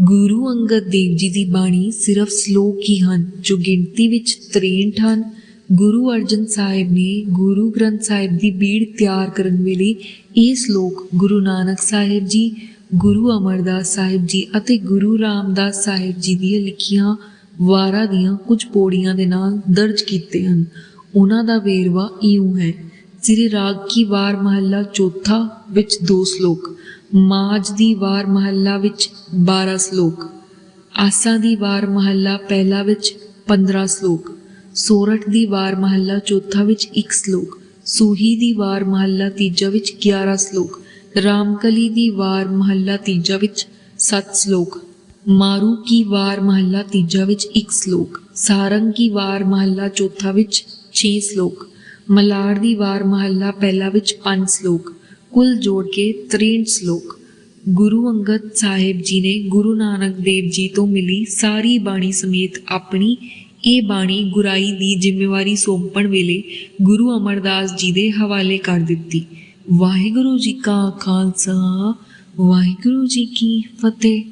ਗੁਰੂ ਅੰਗਦ ਦੇਵ ਜੀ ਦੀ ਬਾਣੀ ਸਿਰਫ ਸ਼ਲੋਕ ਹੀ ਹਨ, ਜੋ ਗਿਣਤੀ ਵਿੱਚ 63 ਹਨ। ਗੁਰੂ ਅਰਜਨ ਸਾਹਿਬ ਨੇ ਗੁਰੂ ਗ੍ਰੰਥ ਸਾਹਿਬ ਦੀ ਬੀੜ ਤਿਆਰ ਕਰਨ ਵੇਲੇ ਇਹ ਸ਼ਲੋਕ ਗੁਰੂ ਨਾਨਕ ਸਾਹਿਬ ਜੀ, ਗੁਰੂ ਅਮਰਦਾਸ ਸਾਹਿਬ ਜੀ ਅਤੇ ਗੁਰੂ ਰਾਮਦਾਸ ਸਾਹਿਬ ਜੀ ਦੀਆਂ ਲਿਖੀਆਂ ਵਾਰਾਂ ਦੀਆਂ ਕੁਝ ਪੌੜੀਆਂ ਦੇ ਨਾਲ ਦਰਜ ਕੀਤੇ ਹਨ। ਉਹਨਾਂ ਦਾ ਵੇਰਵਾ ਇਉਂ ਹੈ, ਸ੍ਰੀ ਰਾਗ ਕੀ ਵਾਰ ਮਹੱਲਾ ਚੌਥਾ ਵਿੱਚ ਦੋ ਸ਼ਲੋਕ ਮਾਜ ਦੀ ਵਾਰ ਮਹੱਲਾ ਵਿੱਚ 12 ਸ਼ਲੋਕ, ਆਸਾਂ ਦੀ ਵਾਰ ਮਹੱਲਾ ਪਹਿਲਾ ਵਿੱਚ 15 ਸ਼ਲੋਕ, ਸੋਰਠ ਦੀ ਵਾਰ ਮਹੱਲਾ ਚੌਥਾ ਵਿੱਚ 1 ਸ਼ਲੋਕ, ਸੂਹੀ ਦੀ ਵਾਰ ਮਹੱਲਾ ਤੀਜਾ ਵਿੱਚ 11 ਸ਼ਲੋਕ, ਰਾਮਕਲੀ ਦੀ ਵਾਰ ਮਹੱਲਾ ਤੀਜਾ ਵਿੱਚ 7 ਸ਼ਲੋਕ, ਮਾਰੂ ਕੀ ਵਾਰ ਮਹੱਲਾ ਤੀਜਾ ਵਿੱਚ 1 ਸ਼ਲੋਕ, ਸਾਰੰਗ ਕੀ ਵਾਰ ਮਹੱਲਾ ਚੌਥਾ ਵਿੱਚ 6 ਸ਼ਲੋਕ ਮਲਾਰ ਦੀ ਵਾਰ ਮਹੱਲਾ ਪਹਿਲਾ ਵਿੱਚ 5 ਸ਼ਲੋਕ ਕੁੱਲ ਜੋੜ ਕੇ 63 ਸ਼ਲੋਕ। ਗੁਰੂ ਅੰਗਦ ਸਾਹਿਬ ਜੀ ਨੇ ਗੁਰੂ ਨਾਨਕ ਦੇਵ ਜੀ ਤੋਂ ਮਿਲੀ ਸਾਰੀ ਬਾਣੀ ਸਮੇਤ ਆਪਣੀ ਇਹ ਬਾਣੀ ਗੁਰਾਈ ਦੀ ਜ਼ਿੰਮੇਵਾਰੀ ਸੌਂਪਣ ਵੇਲੇ ਗੁਰੂ ਅਮਰਦਾਸ ਜੀ ਦੇ ਹਵਾਲੇ ਕਰ ਦਿੱਤੀ। ਵਾਹਿਗੁਰੂ ਜੀ ਕਾ ਖਾਲਸਾ, ਵਾਹਿਗੁਰੂ ਜੀ ਕੀ ਫਤਿਹ।